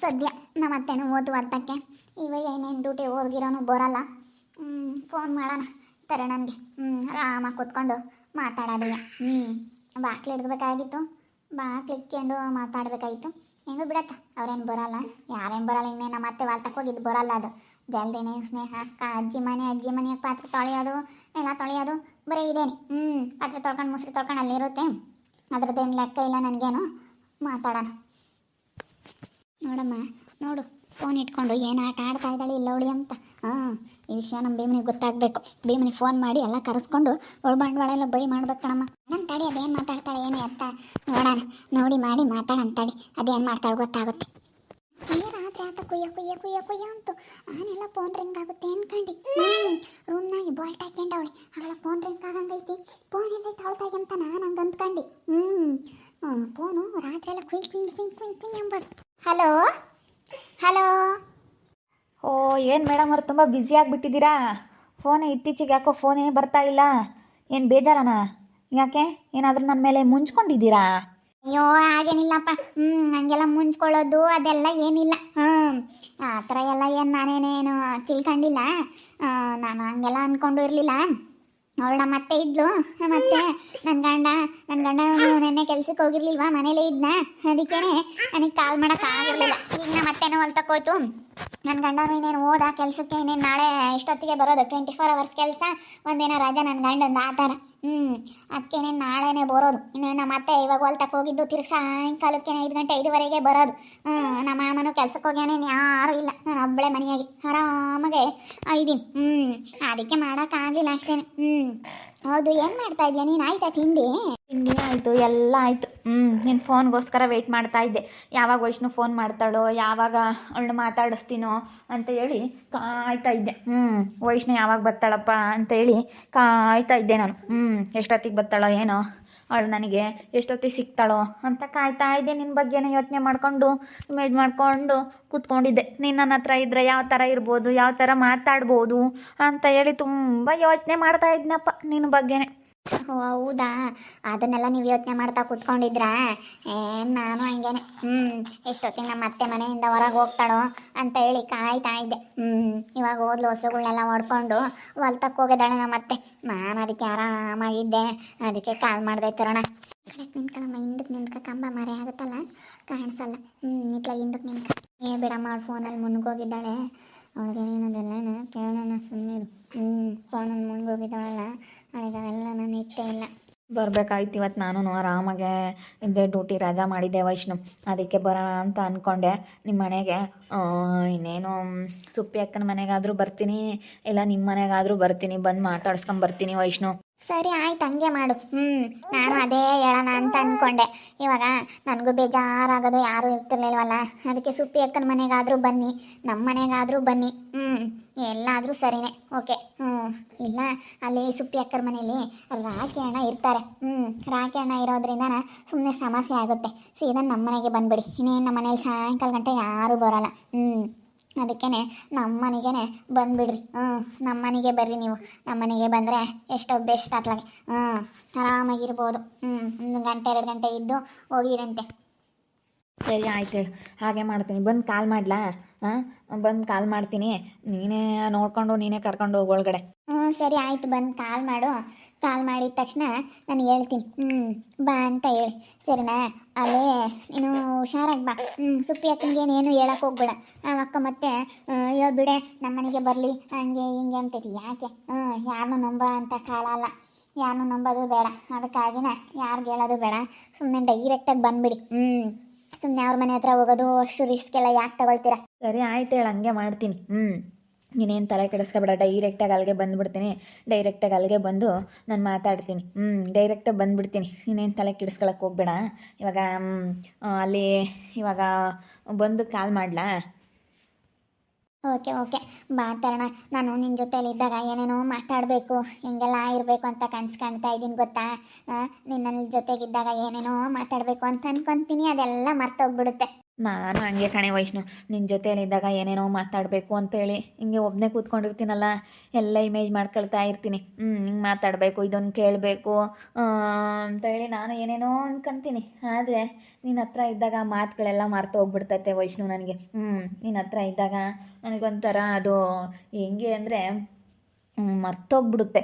ಸದ್ಯ ನಮ್ಮ ಅತ್ತೆನೂ ಓದು ಅರ್ಥಕ್ಕೆ ಇವ ಏನೇನು ಡ್ಯೂಟಿ ಹೋಗಿರೋನು ಬರಲ್ಲ. ಫೋನ್ ಮಾಡೋಣ ತರ ನನಗೆ ಹ್ಞೂ ಆರಾಮಾಗಿ ಕೂತ್ಕೊಂಡು ಮಾತಾಡೋದಯ್ಯ ಹ್ಞೂ ಬಾಕ್ಲು ಹಿಡ್ಬೇಕಾಗಿತ್ತು ಬಾಕ್ಲಿ ಇಕ್ಕೊಂಡು ಮಾತಾಡಬೇಕಾಗಿತ್ತು. ಹೆಂಗೂ ಬಿಡತ್ತ, ಅವ್ರೇನು ಬರಲ್ಲ. ಯಾರೇನು ಬರಲ್ಲ ಇನ್ನೇ ನಮ್ಮ ಅತ್ತೆ ವಾಲ್ತಕ್ಕೆ ಹೋಗಿದ್ದು ಬರಲ್ಲ ಅದು. ಜಲ್ದಿನೇ ಸ್ನೇಹ, ಅಕ್ಕ, ಅಜ್ಜಿ ಮನೆ, ಅಜ್ಜಿ ಮನೆಯಾಗ ಪಾತ್ರೆ ತೊಳೆಯೋದು ಎಲ್ಲ ತೊಳೆಯೋದು, ಬರೀ ಇದೇನೆ. ಹ್ಞೂ ಪಾತ್ರೆ ತೊಳ್ಕೊಂಡು, ಮುಸ್ರಿ ತೊಳ್ಕೊಂಡು ಅಲ್ಲಿರುತ್ತೆ. ಅದ್ರದ್ದೇನು ಲೆಕ್ಕ ಇಲ್ಲ ನನಗೇನು. ಮಾತಾಡೋಣ. ನೋಡಮ್ಮ, ನೋಡು. ಫೋನ್ ಇಟ್ಕೊಂಡು ಏನು ಆಟ ಆಡ್ತಾ ಇದ್ದಾಳೆ ಇಲ್ಲವಳಿ ಅಂತ. ಹಾಂ, ಈ ವಿಷಯ ನಮ್ಮ ಭೀಮನಿಗೆ ಗೊತ್ತಾಗಬೇಕು. ಭೀಮನಿಗೆ ಫೋನ್ ಮಾಡಿ ಎಲ್ಲ ಕರೆಸ್ಕೊಂಡು ಒಳ ಬಂಡವಾಳ ಎಲ್ಲ ಬೈ ಮಾಡ್ಬೇಕು ಕಣಮ್ಮ. ತಡಿ, ಅದೇನು ಮಾತಾಡ್ತಾಳೆ, ಏನು ಅಂತ. ನೋಡೋಣ. ನೋಡಿ, ಮಾಡಿ ಮಾತಾಡೋಣ ತಡಿ. ಅದೇನು ಮಾಡ್ತಾಳೆ ಗೊತ್ತಾಗುತ್ತೆ. ಅಯ್ಯೋ, ರಾತ್ರಿ ಆತ ಕುಯ್ಯ ಕುಯ್ಯ ಕುಯ್ಯ ಕುಯ್ಯ ಅಂತು. ಆನೆಲ್ಲ ಫೋನ್ ರಿಂಗ್ ಆಗುತ್ತೆ ಅನ್ಕಂಡು. ರೂಮ್ನಾಗೆ ಬಾಲ್ಟ್ ಅವಳೆ. ಅವಳ ಫೋನ್ ರಿಂಗ್ ಆಗಂಗೈತಿ. ಫೋನ್ ಎಲ್ಲ ತಾಳ್ತಾಗೆ ಅಂತ ನಾನು ಹಂಗೆ ಅಂದ್ಕಂಡು ಹ್ಞೂ ಫೋನು ರಾತ್ರಿ ಎಲ್ಲ ಕುಯ್ ಕುಯ್ ಕುಯ್ ಕುಯ್ ಕುಯ್ ಎಂಬದು ಹಲೋ ಹಲೋ ಓ ಏನು ಮೇಡಮ್ ಅವ್ರು ತುಂಬ ಬ್ಯುಸಿ ಆಗಿಬಿಟ್ಟಿದ್ದೀರಾ? ಫೋನೇ ಇತ್ತೀಚೆಗೆ ಯಾಕೋ ಫೋನೇ ಬರ್ತಾ ಇಲ್ಲ. ಏನು ಬೇಜಾರನಾ? ಯಾಕೆ? ಏನಾದರೂ ನನ್ನ ಮೇಲೆ ಮುಂಚ್ಕೊಂಡಿದ್ದೀರಾ? ಅಯ್ಯೋ ಹಾಗೇನಿಲ್ಲಪ್ಪ. ಹ್ಞೂ ಹಂಗೆಲ್ಲ ಮುಂಚ್ಕೊಳ್ಳೋದು ಅದೆಲ್ಲ ಏನಿಲ್ಲ. ಹ್ಞೂ ಆ ಥರ ಎಲ್ಲ ಏನು ನಾನೇನೇನು ತಿಳ್ಕೊಂಡಿಲ್ಲ. ನಾನು ಹಂಗೆಲ್ಲ ಅಂದ್ಕೊಂಡು ಇರಲಿಲ್ಲ. ಅವಳ ಮತ್ತೆ ಇದ್ಲು. ಮತ್ತೆ ನನ್ನ ಗಂಡ ನನ್ನ ಗಂಡ ನೆನ್ನೆ ಕೆಲ್ಸಕ್ಕೆ ಹೋಗಿರ್ಲಿಲ್ವಾ? ಮನೇಲೆ ಇದ್ನ? ಅದಕ್ಕೇನೆ ನನಗೆ ಕಾಲ್ ಮಾಡೋಕ್ಕಾಗಿರ್ಲಿಲ್ಲ ಈಗ ನಮ್ಮ ಅತ್ತೆನೂ ಹೊಲ್ತಕ್ಕೋಯ್ತು ನನ್ನ ಗಂಡನು ಇನ್ನೇನು ಓದ ಕೆಲಸಕ್ಕೆ, ಇನ್ನೇನು ನಾಳೆ ಇಷ್ಟೊತ್ತಿಗೆ ಬರೋದು ಟ್ವೆಂಟಿ ಫೋರ್ ಅವರ್ಸ್ ಕೆಲಸ, ಒಂದಿನ ರಜಾ ನನ್ನ ಗಂಡಂದು ಆ ಥರ ಹ್ಞೂ ಅದಕ್ಕೇನೆ ನಾಳೆನೇ ಬರೋದು. ಇನ್ನೇನು ನಮ್ಮ ಅತ್ತೆ ಇವಾಗ ಹೊಲ್ತಕ್ಕೆ ಹೋಗಿದ್ದು ತಿರ್ಗಿ ಸಾಯಂಕಾಲಕ್ಕೆ ಐದು ಗಂಟೆ ಐದುವರೆಗೆ ಬರೋದು. ಹ್ಞೂ ನಮ್ಮ ಮಾಮನು ಕೆಲ್ಸಕ್ಕೆ ಹೋಗ್ಯಾನೆ ಯಾರೂ ಇಲ್ಲ. ನಾನು ಒಬ್ಬಳೆ ಮನೆಯಾಗಿ. ಆರಾಮಾಗೆ ಇದ್ದೀನಿ ಹ್ಞೂ ಅದಕ್ಕೆ ಮಾಡೋಕ್ಕಾಗಲಿಲ್ಲ ಅಷ್ಟೇ ಹ್ಞೂ ಹೌದು, ಏನು ಮಾಡ್ತಾ ಇದೀಯ? ನೀನು ಆಯ್ತಾ ತಿಂಡಿ? ತಿಂಡಿ ಆಯಿತು, ಎಲ್ಲ ಆಯಿತು. ಹ್ಞೂ ನಿನ್ನ ಫೋನ್ಗೋಸ್ಕರ ವೆಯ್ಟ್ ಮಾಡ್ತಾ ಇದ್ದೆ. ಯಾವಾಗ ವೈಷ್ಣು ಫೋನ್ ಮಾಡ್ತಾಳೋ, ಯಾವಾಗ ಅವಳನ್ನ ಮಾತಾಡಿಸ್ತೀನೋ ಅಂತ ಹೇಳಿ ಕಾಯ್ತಾ ಇದ್ದೆ. ಹ್ಞೂ ವೈಷ್ಣು ಯಾವಾಗ ಬರ್ತಾಳಪ್ಪ ಅಂತ ಹೇಳಿ ಕಾಯ್ತಾ ಇದ್ದೆ ನಾನು. ಹ್ಞೂ ಎಷ್ಟೊತ್ತಿಗೆ ಬರ್ತಾಳೋ ಏನೋ. ಅವಳು ನನಗೆ ಎಷ್ಟೊತ್ತಿಗೆ ಸಿಗ್ತಾಳೋ ಅಂತ ಕಾಯ್ತಾ ಇದ್ದೆ ನಿನ್ನ ಬಗ್ಗೆನೇ ಯೋಚನೆ ಮಾಡಿಕೊಂಡು ಇಮೇಜ್ ಮಾಡಿಕೊಂಡು ಕೂತ್ಕೊಂಡಿದ್ದೆ. ನೀನು ನನ್ನ ಹತ್ರ ಇದ್ದರೆ ಯಾವ ಥರ ಇರ್ಬೋದು, ಯಾವ ಥರ ಮಾತಾಡ್ಬೋದು ಅಂತ ಹೇಳಿ ತುಂಬ ಯೋಚನೆ ಮಾಡ್ತಾ ಇದ್ನಪ್ಪ ನಿನ್ನ ಬಗ್ಗೆನೇ. ಹೌದಾ? ಅದನ್ನೆಲ್ಲ ನೀವು ಯೋಚನೆ ಮಾಡ್ತಾ ಕೂತ್ಕೊಂಡಿದ್ರಾ? ಏ, ನಾನು ಹಂಗೇನೆ. ಹ್ಞೂ ಎಷ್ಟೊತ್ತಿಗೆ ನಮ್ಮ ಅತ್ತೆ ಮನೆಯಿಂದ ಹೊರಗೆ ಹೋಗ್ತಾಳೋ ಅಂತ ಹೇಳಿ ಕಾಯ್ತಾ ಇದ್ದೆ. ಹ್ಞೂ ಇವಾಗ ಓದ್ಲು ಹೊಸಗಳನ್ನೆಲ್ಲ ಹೊಡ್ಕೊಂಡು ಹೊಲ್ತಕ್ಕೆ ಹೋಗಿದ್ದಾಳೆ ನಮ್ಮ ಅತ್ತೆ. ನಾನು ಅದಕ್ಕೆ ಆರಾಮಾಗಿದ್ದೆ. ಅದಕ್ಕೆ ಕಾಲ್ ಮಾಡ್ದೆ, ತರೋಣ. ಕಡೆಗೆ ನಿಂತ್ಕೊಳ್ಳಮ್ಮ ಹಿಂದಕ್ಕೆ ನಿಂತ್ಕ. ಕಂಬ ಮರೆ ಆಗುತ್ತಲ್ಲ? ಕಾಣಿಸಲ್ಲ. ಹ್ಞೂ ಇತ್ಲಾಗ ಹಿಂದಕ್ಕೆ ನಿಂತ್ಕ. ಏ, ಬಿಡಮ್ಮ ಫೋನಲ್ಲಿ ಮುನ್ಗೋಗಿದ್ದಾಳೆ. ಅವಳಿಗೆ ಏನದೆಲ್ಲ ಕೇಳೋಣ ಸುಮ್ಮನೆ ಹ್ಞೂ ಫೋನಲ್ಲಿ ಮುನ್ಗೋಗಿದ್ದಾಳಲ್ಲ ಅವಳಿಗೆ ಅವೆಲ್ಲ ನಾನು ಇಟ್ಟೇ ಇಲ್ಲ. ಬರ್ಬೇಕಾಯ್ತು ಇವತ್ತು ನಾನು ಆರಾಮಾಗೆ ಇದ್ದೆ, ಡ್ಯೂಟಿ ರಜಾ ಮಾಡಿದ್ದೆ ವೈಷ್ಣು. ಅದಕ್ಕೆ ಬರೋಣ ಅಂತ ಅಂದ್ಕೊಂಡೆ ನಿಮ್ಮ ಮನೆಗೆ ಇನ್ನೇನು, ಸುಪ್ಪಿ ಅಕ್ಕನ ಮನೆಗಾದರೂ ಬರ್ತೀನಿ, ಇಲ್ಲ ನಿಮ್ಮ ಮನೆಗಾದರೂ ಬರ್ತೀನಿ, ಬಂದು ಮಾತಾಡ್ಸ್ಕೊಂಬರ್ತೀನಿ ವೈಷ್ಣು. ಸರಿ, ಆಯ್ತು, ಹಂಗೆ ಮಾಡು. ಹ್ಞೂ ನಾನು ಅದೇ ಹೇಳೋಣ ಅಂತ ಅಂದ್ಕೊಂಡೆ ಇವಾಗ ನನಗೂ ಬೇಜಾರಾಗೋದು ಯಾರೂ ಇರ್ತಿರ್ಲಿಲ್ವಲ್ಲ? ಅದಕ್ಕೆ ಸುಪ್ಪಿ ಅಕ್ಕನ ಮನೆಗಾದರೂ ಬನ್ನಿ ನಮ್ಮ ಮನೆಗಾದರೂ ಬನ್ನಿ. ಹ್ಞೂ ಎಲ್ಲಾದರೂ ಸರಿನೇ. ಓಕೆ. ಹ್ಞೂ ಇಲ್ಲ, ಅಲ್ಲಿ ಸುಪ್ಪಿ ಅಕ್ಕರ ಮನೇಲಿ ರಾಖಿ ಅಣ್ಣ ಇರ್ತಾರೆ. ಹ್ಞೂ ರಾಖಿ ಅಣ್ಣ ಇರೋದ್ರಿಂದ ಸುಮ್ಮನೆ ಸಮಸ್ಯೆ ಆಗುತ್ತೆ. ಸೀದಾ ನಮ್ಮ ಮನೆಗೆ ಬಂದ್ಬಿಡಿ. ಇನ್ನೇನು ನಮ್ಮ ಮನೇಲಿ ಸಾಯಂಕಾಲ ಗಂಟೆ ಯಾರೂ ಬರೋಲ್ಲ. ಹ್ಞೂ ಅದಕ್ಕೇನೆ ನಮ್ಮ ಮನೆಗೇನೆ ಬಂದುಬಿಡ್ರಿ. ಹ್ಞೂ ನಮ್ಮ ಮನೆಗೆ ಬರ್ರಿ ನೀವು. ನಮ್ಮ ಮನೆಗೆ ಬಂದರೆ ಎಷ್ಟೋ ಬೆಸ್ಟ್ ಆತ್ಲಾಗೆ. ಹ್ಞೂ, ಆರಾಮಾಗಿರ್ಬೋದು. ಹ್ಞೂ, ಒಂದು ಗಂಟೆ, ಎರಡು ಗಂಟೆ ಇದ್ದು ಹೋಗಿರಂತೆ. ಸರಿ, ಆಯ್ತು ಹೇಳು. ಹಾಗೆ ಮಾಡ್ತೀನಿ. ಬಂದು ಕಾಲ್ ಮಾಡ್ಲಾ? ಹಾಂ ಬಂದು ಕಾಲ್ ಮಾಡ್ತೀನಿ. ನೀನೇ ನೋಡ್ಕೊಂಡು, ನೀನೇ ಕರ್ಕೊಂಡು ಹೋಗಿ ಒಳಗಡೆ. ಹ್ಞೂ, ಸರಿ, ಆಯ್ತು. ಬಂದು ಕಾಲ್ ಮಾಡು. ಕಾಲ್ ಮಾಡಿದ ತಕ್ಷಣ ನಾನು ಹೇಳ್ತೀನಿ. ಹ್ಞೂ, ಬಾ ಅಂತ ಹೇಳಿ. ಸರಿನಾ? ಅಲ್ಲೇ, ನೀನು ಹುಷಾರಾಗಿ ಬಾ. ಹ್ಞೂ ಸುಪ್ಪಿ ಅಕ್ಕಂಗೆ ಏನು ಹೇಳಕ್ಕೆ ಹೋಗ್ಬೇಡ ಅಕ್ಕ ಮತ್ತೆ ಅಯ್ಯೋ, ಬಿಡೆ ನಮ್ಮ ಮನೆಗೆ ಬರಲಿ. ಹಂಗೆ, ಹಿಂಗೆ ಅಂತೈತಿ ಯಾಕೆ? ಹ್ಞೂ ಯಾರನ್ನೂ ನಂಬ ಅಂತ ಕಾಲ ಅಲ್ಲ. ಯಾರನ್ನೂ ನಂಬೋದು ಬೇಡ. ಅದಕ್ಕಾಗಿನ ಯಾರಿಗೆ ಹೇಳೋದು ಬೇಡ. ಸುಮ್ಮನೆ ಡೈರೆಕ್ಟಾಗಿ ಬಂದುಬಿಡಿ. ಹ್ಞೂ. ಸುಮ್ಮನೆ ಅವ್ರ ಮನೆ ಹತ್ರ ಹೋಗೋದು, ಅಷ್ಟು ರಿಸ್ಕ್ ಎಲ್ಲ ಯಾಕೆ ತಗೊಳ್ತೀರಾ? ಸರಿ, ಆಯ್ತು ಹೇಳು, ಹಂಗೆ ಮಾಡ್ತೀನಿ. ಹ್ಞೂ ನೀನೇನು ತಲೆ ಕೆಡಿಸ್ಕೊಬೇಡ ಡೈರೆಕ್ಟಾಗಿ ಅಲ್ಲಿಗೆ ಬಂದುಬಿಡ್ತೀನಿ. ಡೈರೆಕ್ಟಾಗಿ ಅಲ್ಲಿಗೆ ಬಂದು ನಾನು ಮಾತಾಡ್ತೀನಿ. ಹ್ಞೂ ಡೈರೆಕ್ಟಾಗಿ ಬಂದುಬಿಡ್ತೀನಿ. ನೀನೇನು ತಲೆ ಕೆಡಿಸ್ಕೊಳಕ್ಕೆ ಹೋಗ್ಬೇಡ. ಇವಾಗ ಅಲ್ಲಿ ಇವಾಗ ಬಂದು ಕಾಲ್ ಮಾಡಲಾ? Okay okay. ಮಾತಾಡೋಣ ನಾನು ನಿನ್ನ ಜೊತೆಲಿ ಇದ್ದಾಗ ಏನೇನೋ ಮಾತಾಡಬೇಕು, ಹೆಂಗೆಲ್ಲ ಇರಬೇಕು ಅಂತ ಕನ್ಸು ಕಾಣ್ತಾ ಇದ್ದೀನಿ ಗೊತ್ತಾ? ನಿನ್ನ ನೀನ್ ನನ್ನ ಜೊತೆಗಿದ್ದಾಗ ಏನೇನೋ ಮಾತಾಡಬೇಕು ಅಂತ ಅನ್ಕೊಂತೀನಿ. ಅದೆಲ್ಲ ಮರ್ತೋಗ್ಬಿಡುತ್ತೆ. ನಾನು ಹಂಗೆ ಕಣೆ ವೈಷ್ಣು ನಿನ್ನ ಜೊತೆಯಲ್ಲಿದ್ದಾಗ ಏನೇನೋ ಮಾತಾಡಬೇಕು ಅಂತೇಳಿ. ಹಿಂಗೆ ಒಬ್ಬನೇ ಕೂತ್ಕೊಂಡಿರ್ತೀನಲ್ಲ, ಎಲ್ಲ ಇಮೇಜ್ ಮಾಡ್ಕೊಳ್ತಾ ಇರ್ತೀನಿ. ಹ್ಞೂ ಹಿಂಗೆ ಮಾತಾಡಬೇಕು, ಇದೊಂದು ಕೇಳಬೇಕು ಅಂತೇಳಿ ನಾನು ಏನೇನೋ ಅನ್ಕೊಂತೀನಿ ಆದರೆ ನಿನ್ನ ಹತ್ರ ಇದ್ದಾಗ ಮಾತುಗಳೆಲ್ಲ ಮರ್ತು ಹೋಗ್ಬಿಡ್ತೈತೆ ವೈಷ್ಣು ನನಗೆ. ಹ್ಞೂ ನಿನ್ನ ಹತ್ರ ಇದ್ದಾಗ ನನಗೊಂಥರ ಅದು ಹೆಂಗೆ ಅಂದರೆ ಮರ್ತೋಗ್ಬಿಡುತ್ತೆ.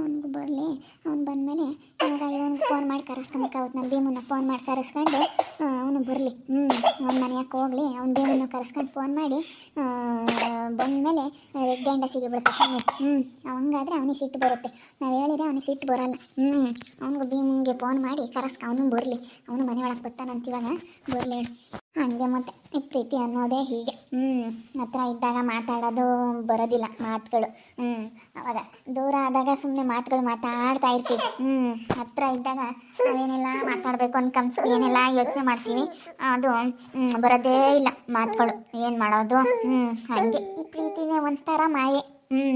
ಅವನಿಗೂ ಬರಲಿ. ಅವ್ನು ಬಂದಮೇಲೆ ಇವಾಗ ಇವನಿಗೆ ಫೋನ್ ಮಾಡಿ ಕರೆಸ್ಕೊಬೇಕು ಅವತ್ತು ನಾನು ಭೀಮನ್ನ ಫೋನ್ ಮಾಡಿ ಕರೆಸ್ಕೊಂಡು ಅವನು ಬರಲಿ. ಹ್ಞೂ ಅವ್ನ ಮನೆಯಕ್ಕೆ ಹೋಗಲಿ? ಅವ್ನು ಭೀಮನ್ನ ಕರೆಸ್ಕೊಂಡು ಫೋನ್ ಮಾಡಿ ಬಂದಮೇಲೆ ಗಂಡ ಸಿಗಿಬಿಡುತ್ತೆ ಹ್ಞೂ ಹಂಗಾದ್ರೆ ಅವನಿಗೆ ಸಿಟ್ಟು ಬರುತ್ತೆ. ನಾವು ಹೇಳಿದ್ರೆ ಅವನಿಗೆ ಸಿಟ್ಟು ಬರಲ್ಲ. ಹ್ಞೂ ಅವ್ನಿಗೆ ಭೀಮಂಗೆ ಫೋನ್ ಮಾಡಿ ಕರೆಸ್ಕ ಅವನು ಬರಲಿ. ಅವನು ಮನೆ ಒಳಗೆ ಬರ್ತಾನಂತ ಇವಾಗ. ಬರಲಿ ಹಂಗೆ ಮತ್ತೆ ಈ ಪ್ರೀತಿ ಅನ್ನೋದೇ ಹೀಗೆ. ಹ್ಞೂ ಹತ್ರ ಇದ್ದಾಗ ಮಾತಾಡೋದು ಬರೋದಿಲ್ಲ ಮಾತುಗಳು. ಹ್ಞೂ ಅವಾಗ ದೂರ ಆದಾಗ ಸುಮ್ಮನೆ ಮಾತುಗಳು ಮಾತಾಡ್ತಾ ಇರ್ತೀವಿ. ಹ್ಞೂ ಹತ್ರ ಇದ್ದಾಗ ನಾವೇನೆಲ್ಲ ಮಾತಾಡಬೇಕು ಅನ್ಕೊಂತೀವಿ ಏನೆಲ್ಲ ಯೋಚನೆ ಮಾಡ್ತೀವಿ. ಅದು ಬರೋದೇ ಇಲ್ಲ ಮಾತುಗಳು. ಏನು ಮಾಡೋದು? ಹ್ಞೂ ಹಾಗೆ. ಈ ಪ್ರೀತಿನೇ ಒಂಥರ ಮಾಯೆ. ಹ್ಞೂ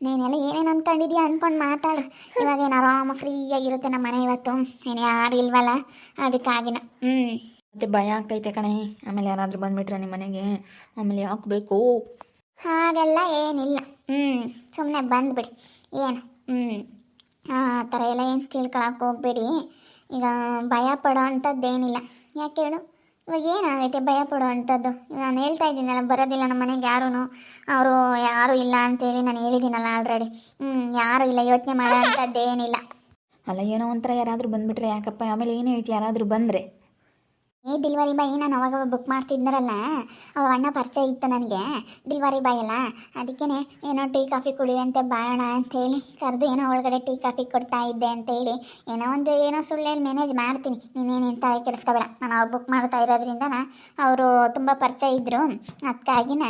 ನೀನೆಲ್ಲ ಏನೇನು ಅಂದ್ಕೊಂಡಿದ್ಯಾ ಅಂದ್ಕೊಂಡು ಮಾತಾಡು. ಇವಾಗ ಏನು ಆರಾಮ ಫ್ರೀಯಾಗಿರುತ್ತೆ ನಮ್ಮ ಮನೆ ಇವತ್ತು. ಏನು ಯಾರು ಇಲ್ವಲ್ಲ? ಅದಕ್ಕಾಗಿನ ಹ್ಞೂ ಮತ್ತೆ ಭಯ ಆಗ್ತೈತೆ ಕಣೆ. ಆಮೇಲೆ ಯಾರಾದರೂ ಬಂದುಬಿಟ್ರೆ ನಿಮ್ಮ ಮನೆಗೆ. ಆಮೇಲೆ ಯಾಕೆ ಬೇಕು? ಹಾಗೆಲ್ಲ ಏನಿಲ್ಲ. ಹ್ಞೂ ಸುಮ್ಮನೆ ಬಂದುಬಿಡಿ. ಏನು? ಹ್ಞೂ ಆ ಥರ ಎಲ್ಲ ಏನು ತಿಳ್ಕೊಳಕ್ಕೆ ಹೋಗ್ಬೇಡಿ. ಈಗ ಭಯ ಪಡೋ ಅಂಥದ್ದೇನಿಲ್ಲ. ಯಾಕೆ ಹೇಳು? ಇವಾಗ ಏನಾಗೈತೆ? ಭಯ ಪಡೋ ಅಂಥದ್ದು. ನಾನು ಹೇಳ್ತಾ ಇದ್ದೀನಲ್ಲ, ಬರೋದಿಲ್ಲ ನಮ್ಮ ಮನೆಗೆ ಯಾರೂ ಅವರು ಯಾರೂ ಇಲ್ಲ ಅಂತೇಳಿ ನಾನು ಹೇಳಿದ್ದೀನಲ್ಲ ಆಲ್ರೆಡಿ ಹ್ಞೂ ಯಾರೂ ಇಲ್ಲ, ಯೋಚನೆ ಮಾಡೋ ಅಂಥದ್ದೇನಿಲ್ಲ. ಅಲ್ಲ, ಏನೋ ಒಂಥರ ಯಾರಾದರೂ ಬಂದುಬಿಟ್ರೆ ಯಾಕಪ್ಪ? ಆಮೇಲೆ ಏನು ಹೇಳ್ತಿ? ಯಾರಾದರೂ ಬಂದರೆ? ಏ, ಡಿಲ್ವರಿ ಬಾಯ್, ನಾನು ಅವಾಗ ಬುಕ್ ಮಾಡ್ತಿದ್ನರಲ್ಲ? ಅವಾಗ ಅಣ್ಣ ಪರಿಚಯ ಇತ್ತು ನನಗೆ. ಡಿಲ್ವರಿ ಬಾಯ್ ಅಲ್ಲ ಅದಕ್ಕೇ ಏನೋ ಟೀ, ಕಾಫಿ ಕುಡಿಯುವಂತೆ ಬಾರೋಣ ಅಂತೇಳಿ ಕರೆದು ಏನೋ ಒಳಗಡೆ ಟೀ, ಕಾಫಿ ಕೊಡ್ತಾ ಇದ್ದೆ ಅಂತೇಳಿ ಏನೋ ಒಂದು ಏನೋ ಸುಳ್ಳೇಲಿ ಮ್ಯಾನೇಜ್ ಮಾಡ್ತೀನಿ. ನೀನೇನು ತಲೆ ಕೆಡಿಸ್ಕೋಬೇಡ. ನಾನು ಅವಾಗ ಬುಕ್ ಮಾಡ್ತಾ ಇರೋದ್ರಿಂದ ಅವರು ತುಂಬ ಪರಿಚಯ ಇದ್ದರು ಅದಕ್ಕಾಗಿನ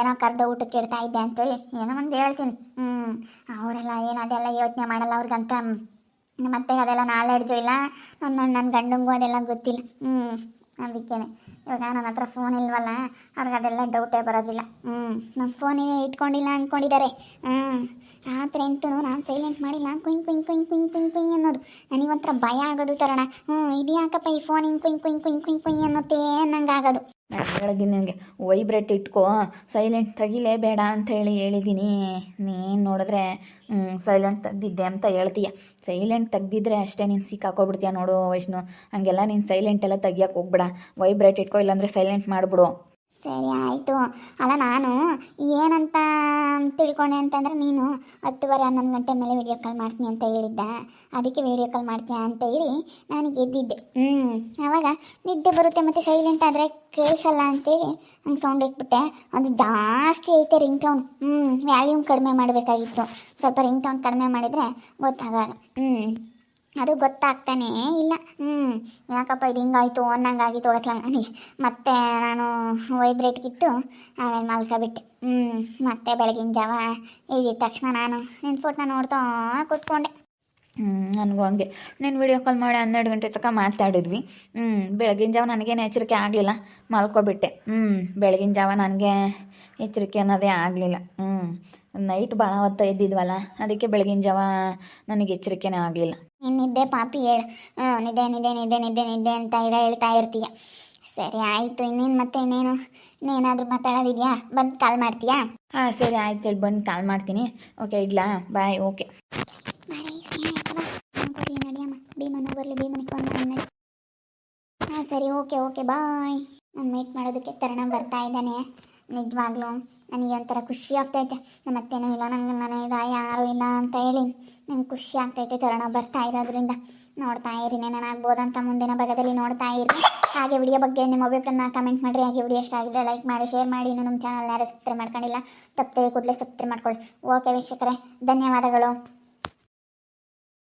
ಏನೋ ಕರೆದು ಊಟಕ್ಕೆ ಇಡ್ತಾ ಇದ್ದೆ ಅಂತೇಳಿ ಏನೋ ಒಂದು ಹೇಳ್ತೀನಿ. ಹ್ಞೂ ಅವರೆಲ್ಲ ಏನು ಅದೆಲ್ಲ ಯೋಚನೆ ಮಾಡಲ್ಲ ಅವ್ರಿಗಂತ. ಮತ್ತೆ ಅದೆಲ್ಲ ನಾಲೆಡ್ಜು ಇಲ್ಲ. ನನ್ನ ನನ್ನ ಗಂಡಂಗೂ ಅದೆಲ್ಲ ಗೊತ್ತಿಲ್ಲ. ಹ್ಞೂ ಅದಕ್ಕೇ ಇವಾಗ ನನ್ನ ಹತ್ರ ಫೋನ್ ಇಲ್ವಲ್ಲ, ಅವ್ರಿಗೆ ಅದೆಲ್ಲ ಡೌಟೇ ಬರೋದಿಲ್ಲ. ಹ್ಞೂ ನನ್ನ ಫೋನಿಗೆ ಇಟ್ಕೊಂಡಿಲ್ಲ ಅಂದ್ಕೊಂಡಿದ್ದಾರೆ ಹ್ಞೂ ರಾತ್ರಿ ಅಂತೂ ನಾನು ಸೈಲೆಂಟ್ ಮಾಡಿಲ್ಲ, ಕುಯ್ ಕುಯ್ ಕುಯ್ ಕುಯ್ ಕುಯ್ ಕುಯ್ ಅನ್ನೋದು. ನನಗೆ ಒಂಥರ ಭಯ ಆಗೋದು ತರೋಣ. ಹ್ಞೂ ಇದು ಯಾಕಪ್ಪ ಈ ಫೋನ್ ಹಿಂಗೆ ಕುಯ್ ಕುಯ್ ಕುಯ್ ಕುಯ್ ಕುಯ್ ಅನ್ನೋತೇ ಅನ್ನಂಗೆ ಆಗೋದು. ಹೇಳಿದ್ದೀನಿ ನನಗೆ ವೈಬ್ರೇಟ್ ಇಟ್ಕೋ. ಸೈಲೆಂಟ್ ತೆಗಿಲೇ ಬೇಡ ಅಂತ ಹೇಳಿ ಹೇಳಿದ್ದೀನಿ ನೀನು ನೋಡಿದ್ರೆ ಸೈಲೆಂಟ್ ತೆಗ್ದಿದ್ದೆ ಅಂತ ಹೇಳ್ತೀಯ. ಸೈಲೆಂಟ್ ತೆಗ್ದಿದ್ರೆ ಅಷ್ಟೇ ನೀನು ಸಿಕ್ಕಾಕೊಬಿಡ್ತೀಯ ನೋಡು ವೈಷ್ಣು. ಹಾಗೆಲ್ಲ ನೀನು ಸೈಲೆಂಟ್ ಎಲ್ಲ ತೆಗಿಯೋಕೆ ಹೋಗ್ಬೇಡ. ವೈಬ್ರೇಟ್ ಇಟ್ಕೋ, ಇಲ್ಲಾಂದರೆ ಸೈಲೆಂಟ್ ಮಾಡಿಬಿಡು. ಸರಿ, ಆಯಿತು. ಅಲ್ಲ, ನಾನು ಏನಂತ ತಿಳ್ಕೊಂಡೆ ಅಂತಂದರೆ ನೀನು ಹತ್ತುವರೆ ಹನ್ನೊಂದು ಗಂಟೆ ಮೇಲೆ ವಿಡಿಯೋ ಕಾಲ್ ಮಾಡ್ತೀನಿ ಅಂತ ಹೇಳಿದ್ದ. ಅದಕ್ಕೆ ವಿಡಿಯೋ ಕಾಲ್ ಮಾಡ್ತೀಯ ಅಂತ ಹೇಳಿ ನಾನು ಗೆದ್ದಿದ್ದೆ. ಹ್ಞೂ ಆವಾಗ ನಿದ್ದೆ ಬರುತ್ತೆ ಮತ್ತು ಸೈಲೆಂಟ್ ಆದರೆ ಕೇಳಿಸಲ್ಲ ಅಂತೇಳಿ ಹಂಗೆ ಸೌಂಡ್ ಇಟ್ಬಿಟ್ಟೆ. ಅದು ಜಾಸ್ತಿ ಐತೆ ರಿಂಗ್ ಟೌನ್ ಹ್ಞೂ ವ್ಯಾಲ್ಯೂಮ್ ಕಡಿಮೆ ಮಾಡಬೇಕಾಗಿತ್ತು. ಸ್ವಲ್ಪ ರಿಂಗ್ ಟೌನ್ ಕಡಿಮೆ ಮಾಡಿದರೆ ಗೊತ್ತಾಗಲ್ಲ. ಹ್ಞೂ ಅದು ಗೊತ್ತಾಗ್ತಾನೇ. ಇಲ್ಲ. ಹ್ಞೂ ಯಾಕಪ್ಪ ಇದು ಹಿಂಗಾಯ್ತು, ಅನ್ನಂಗಾಗಿತ್ತು ನನಗೆ. ಮತ್ತೆ ನಾನು ವೈಬ್ರೇಟ್ಗಿಟ್ಟು ಆಮೇಲೆ ಮಲ್ಕೊಬಿಟ್ಟೆ ಹ್ಞೂ ಮತ್ತೆ ಬೆಳಗಿನ ಜಾವ ಇದ್ದ ತಕ್ಷಣ ನಾನು ನಿನ್ನ ಫೋಟೋ ನೋಡ್ತಾ ಕೂತ್ಕೊಂಡೆ. ಹ್ಞೂ ನನಗೂ ಹಂಗೆ. ನೀನು ವಿಡಿಯೋ ಕಾಲ್ ಮಾಡಿ ಹನ್ನೆರಡು ಗಂಟೆ ತನಕ ಮಾತಾಡಿದ್ವಿ. ಹ್ಞೂ ಬೆಳಗಿನ ಜಾವ ನನಗೇನು ಎಚ್ಚರಿಕೆ ಆಗಲಿಲ್ಲ. ಮಲ್ಕೊಬಿಟ್ಟೆ. ಹ್ಞೂ ಬೆಳಗಿನ ಜಾವ ನನಗೆ ಎಚ್ಚರಿಕೆ ಅನ್ನೋದೇ ಆಗಲಿಲ್ಲ. ಹ್ಞೂ ನೈಟ್ ಭಾಳ ಹೊತ್ತು ಇದ್ದಿದ್ವಲ್ಲ ಅದಕ್ಕೆ ಬೆಳಗಿನ ಜಾವ ನನಗೆ ಎಚ್ಚರಿಕೆನೇ ಆಗಲಿಲ್ಲ. ನಿನ್ನಿದ್ದೆ ಪಾಪಿ ಹೇಳು. ಹ್ಞೂ ನಿದ್ದೆ ನಿದ್ದೆ ನಿದ್ದೆ ನಿದ್ದೆ ನಿದ್ದೆ ಅಂತ ಇರ ಹೇಳ್ತಾ ಇರ್ತೀಯ. ಸರಿ ಆಯಿತು ಇನ್ನೇನು ಮತ್ತೆ ಇನ್ನೇನು? ಇನ್ನೇನಾದರೂ ಮಾತಾಡೋದಿದೆಯಾ? ಬಂದು ಕಾಲ್ ಮಾಡ್ತೀಯಾ? ಹಾಂ ಸರಿ ಆಯ್ತು ಹೇಳಿ ಬಂದು ಕಾಲ್ ಮಾಡ್ತೀನಿ. ಓಕೆ ಇಡ್ಲಾ? ಬಾಯ್ ಓಕೆ ಬರ್ರಿ ನಡಿಯಮ್ಮ. ಭೀಮನು ಬರಲಿ ಭೀಮನಿಗೆ ಫೋನ್ ಮಾಡಿ ನಡಿ. ಹಾಂ ಸರಿ ಓಕೆ ಓಕೆ ಬಾಯ್ ನಾನು ಮೀಟ್ ಮಾಡೋದಕ್ಕೆ ತರಣ ಬರ್ತಾ ಇದ್ದಾನೆ. ನಿಜವಾಗ್ಲೂ ನನಗೆ ಒಂಥರ ಖುಷಿ ಆಗ್ತೈತೆ. ನಮ್ಮ ಅತ್ತೆನೂ ಇಲ್ಲ, ನಂಗೆ ನನಗೆ ಯಾರು ಇಲ್ಲ ಅಂತ ಹೇಳಿ ನಂಗೆ ಖುಷಿ ಆಗ್ತೈತೆ ತರೋಣ ಬರ್ತಾ ಇರೋದ್ರಿಂದ. ನೋಡ್ತಾ ಇರಿ ನಾನಾಗ್ಬೋದಂತ ಮುಂದಿನ ಭಾಗದಲ್ಲಿ ನೋಡ್ತಾ ಇರಿ. ಹಾಗೆ ವಿಡಿಯೋ ಬಗ್ಗೆ ನಿಮ್ಮ ಅಭಿಪ್ರಾಯನ ಕಮೆಂಟ್ ಮಾಡಿರಿ. ಹಾಗೆ ವಿಡಿಯೋ ಇಷ್ಟ ಆಗಿದೆ ಲೈಕ್ ಮಾಡಿ ಶೇರ್ ಮಾಡಿ. ಇನ್ನು ನಮ್ಮ ಚಾನಲ್ ಯಾರು ಸಬ್ಸ್ಕ್ರೈಬ್ ಮಾಡ್ಕೊಂಡಿಲ್ಲ, ತಪ್ಪದೆ ಕೂಡಲೇ ಸಬ್ಸ್ಕ್ರೈಬ್ ಮಾಡ್ಕೊಳ್ಳಿ. ಓಕೆ ವೀಕ್ಷಕರೇ, ಧನ್ಯವಾದಗಳು.